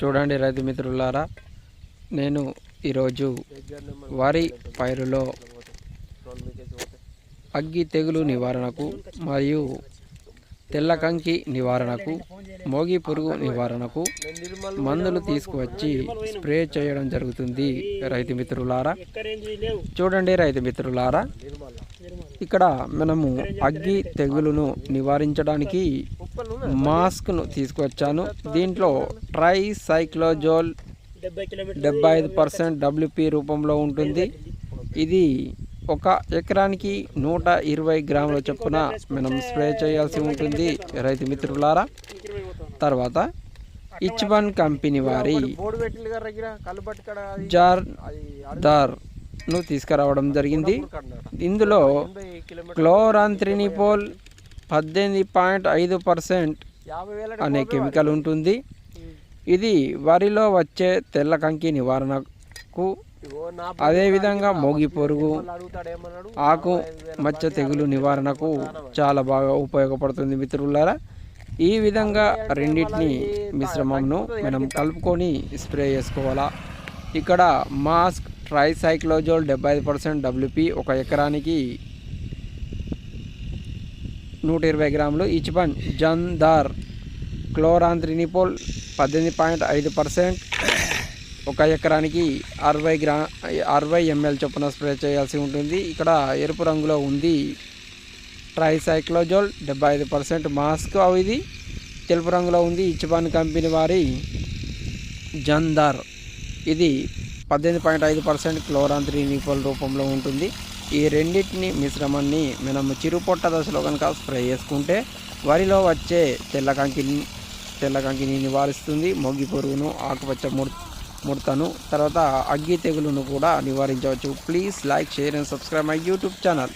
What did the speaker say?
చూడండి రైతు మిత్రులారా నేను ఈరోజు వరి పైరులో అగ్గి తెగులు నివారణకు మరియు తెల్ల కంకి నివారణకు మోగి పురుగు నివారణకు మందులు తీసుకువచ్చి స్ప్రే చేయడం జరుగుతుంది రైతు మిత్రులారా. చూడండి రైతు మిత్రులారా ఇక్కడ మనము అగ్గి తెగులును నివారించడానికి మాస్క్ను తీసుకొచ్చాను. దీంట్లో ట్రై సైక్లోజోల్ డెబ్బై ఐదు పర్సెంట్ డబ్ల్యూపీ రూపంలో ఉంటుంది. ఇది ఒక ఎకరానికి నూట ఇరవై గ్రాముల చొప్పున మనం స్ప్రే చేయాల్సి ఉంటుంది రైతు మిత్రులారా. తర్వాత ఇచ్వన్ కంపెనీ వారి జార్ దార్ను తీసుకురావడం జరిగింది. ఇందులో క్లోరాంత్రినిపోల్ పద్దెనిమిది పాయింట్ ఐదు పర్సెంట్ అనే కెమికల్ ఉంటుంది. ఇది వరిలో వచ్చే తెల్ల కంకి నివారణకు అదేవిధంగా మోగి పొరుగు ఆకు మచ్చ తెగులు నివారణకు చాలా బాగా ఉపయోగపడుతుంది మిత్రులారా. ఈ విధంగా రెండింటిని మిశ్రమంను మనం కలుపుకొని స్ప్రే చేసుకోవాలా. ఇక్కడ మాస్క్ ట్రైసైక్లోజోల్ డెబ్బై ఐదు పర్సెంట్ డబ్ల్యూపీ ఒక ఎకరానికి నూట ఇరవై గ్రాములు ఇచ్బన్ జందార్ క్లోరాంత్రినిపోల్ పద్దెనిమిది పాయింట్ ఐదు పర్సెంట్. ఒక ఎకరానికి అరవై గ్రా అరవై ఎంఎల్ చొప్పున స్ప్రే చేయాల్సి ఉంటుంది. ఇక్కడ ఎరుపు రంగులో ఉంది ట్రైసైక్లోజోల్ డెబ్బై ఐదు పర్సెంట్ మాస్క్. అవి ఇది తెలుపు రంగులో ఉంది. ఇచ్చిబాన్ కంపెనీ వారి జందార్ ఇది పద్దెనిమిది పాయింట్ ఐదు పర్సెంట్ క్లోరాంత్రినిపోల్ రూపంలో ఉంటుంది. ఈ రెండింటిని మిశ్రమాన్ని మనం చిరుపొట్ట దశలో కనుక స్ప్రే చేసుకుంటే వరిలో వచ్చే తెల్ల కంకిని తెల్ల కంకిని నివారిస్తుంది మొగ్గి పురుగును ఆకుపచ్చ ముడ్ ముడతను తర్వాత అగ్గి తెగులును కూడా నివారించవచ్చు. Please like share and subscribe my YouTube channel